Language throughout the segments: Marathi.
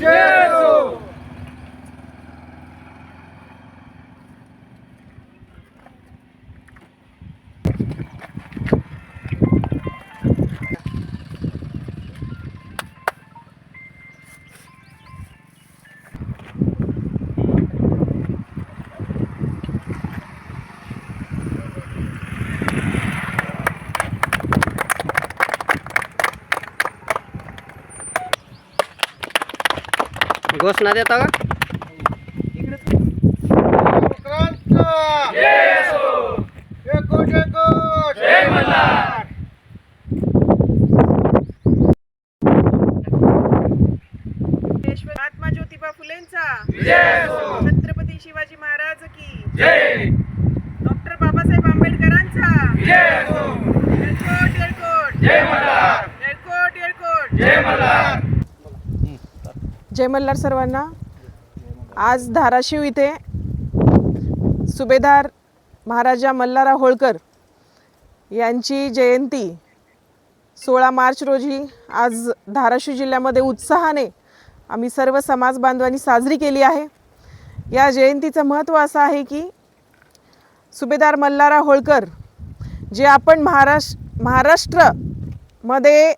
जय घोषणा देता का? महात्मा ज्योतिबा फुलेंचा. छत्रपती शिवाजी महाराज की. डॉक्टर बाबासाहेब आंबेडकरांचा. येळकोट येळकोट येळकोट येळकोट जय मल्हार सर्वांना. आज धाराशिव इथे सुभेदार महाराजा मल्हारा होळकर यांची जयंती सोळा मार्च रोजी आज धाराशिव जिल्ह्यामध्ये उत्साहाने आम्ही सर्व समाज बांधवांनी साजरी केली आहे. या जयंतीचं महत्त्व असं आहे की सुभेदार मल्हारा होळकर जे आपण महाराष्ट्र महाराष्ट्रमध्ये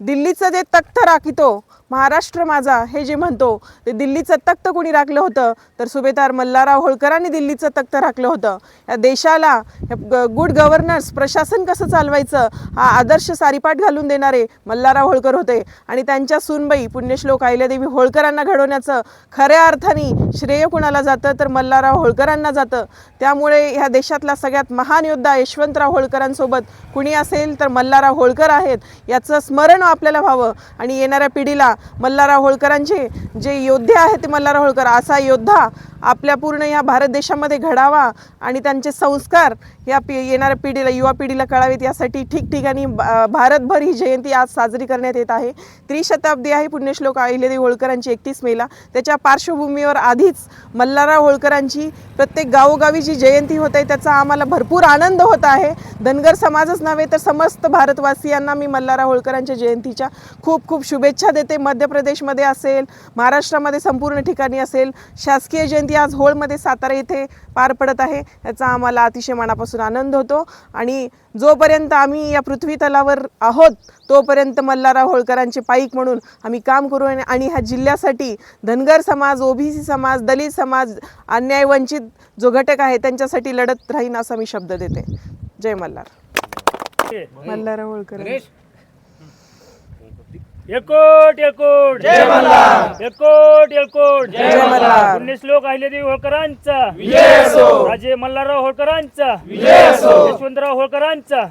दिल्लीचं जे तख्त राखितो महाराष्ट्र माझा हे जे म्हणतो ते दिल्लीचं तख्त कोणी राखलं होतं तर सुभेदार मल्हारराव होळकरांनी दिल्लीचं तख्त राखलं होतं. या देशाला गुड गव्हर्नन्स प्रशासन कसं चालवायचं हा आदर्श सारीपाठ घालून देणारे मल्हारराव होळकर होते. आणि त्यांच्या सूनबाई पुण्यश्लोक अहिल्यादेवी होळकरांना घडवण्याचं खऱ्या अर्थाने श्रेय कुणाला जातं तर मल्हारराव होळकरांना जातं. त्यामुळे ह्या देशातला सगळ्यात महान योद्धा यशवंतराव होळकरांसोबत कुणी असेल तर मल्हारराव होळकर आहेत याचं स्मरण आपल्याला व्हावं. आणि येणाऱ्या पिढीला मल्हारराव होळकरांचे जे योद्धे आहेत ते मल्हारराव होळकर असा योद्धा आपल्या पूर्ण या भारत देशामध्ये घडावा आणि त्यांचे संस्कार या पि येणाऱ्या पिढीला युवा पिढीला कळावेत. यासाठी ठिकठिकाणी भारतभर ही जयंती आज साजरी करण्यात येत आहे. त्रिशताब्दी आहे पुण्यश्लोक अहिल्यादेवी होळकरांची एकतीस मेला. त्याच्या पार्श्वभूमीवर आधीच मल्हारराव होळकरांची प्रत्येक गावोगावी जी जयंती होत आहे त्याचा आम्हाला भरपूर आनंद होत आहे. धनगर समाजच नव्हे तर समस्त भारतवासियांना मी मल्हारराव होळकरांच्या जयंतीच्या खूप खूप शुभेच्छा देते. मध्य प्रदेशमध्ये असेल महाराष्ट्रामध्ये संपूर्ण ठिकाणी असेल शासकीय जयंती आज होळमध्ये सातारा येथे पार पडत आहे. याचा आम्हाला अतिशय मनापासून आनंद होतो. आणि जोपर्यंत आम्ही या पृथ्वी तलावर आहोत तोपर्यंत मल्हारराव होळकरांचे पाईक म्हणून आम्ही काम करू. आणि आणि ह्या जिल्ह्यासाठी धनगर समाज ओबीसी समाज दलित समाज अन्याय वंचित जो घटक आहे त्यांच्यासाठी लढत राहीन असा मी शब्द देते. जय मल्हार. मल्हारराव होळकर एकोट एकोट. जय मल्हार. एकोट एकोट. जय मल्हार. पुण्यश्लोक अहिल्यादेवी होळकरांचा. राजे मल्हारराव होळकरांचा. यशवंतराव होळकरांचा.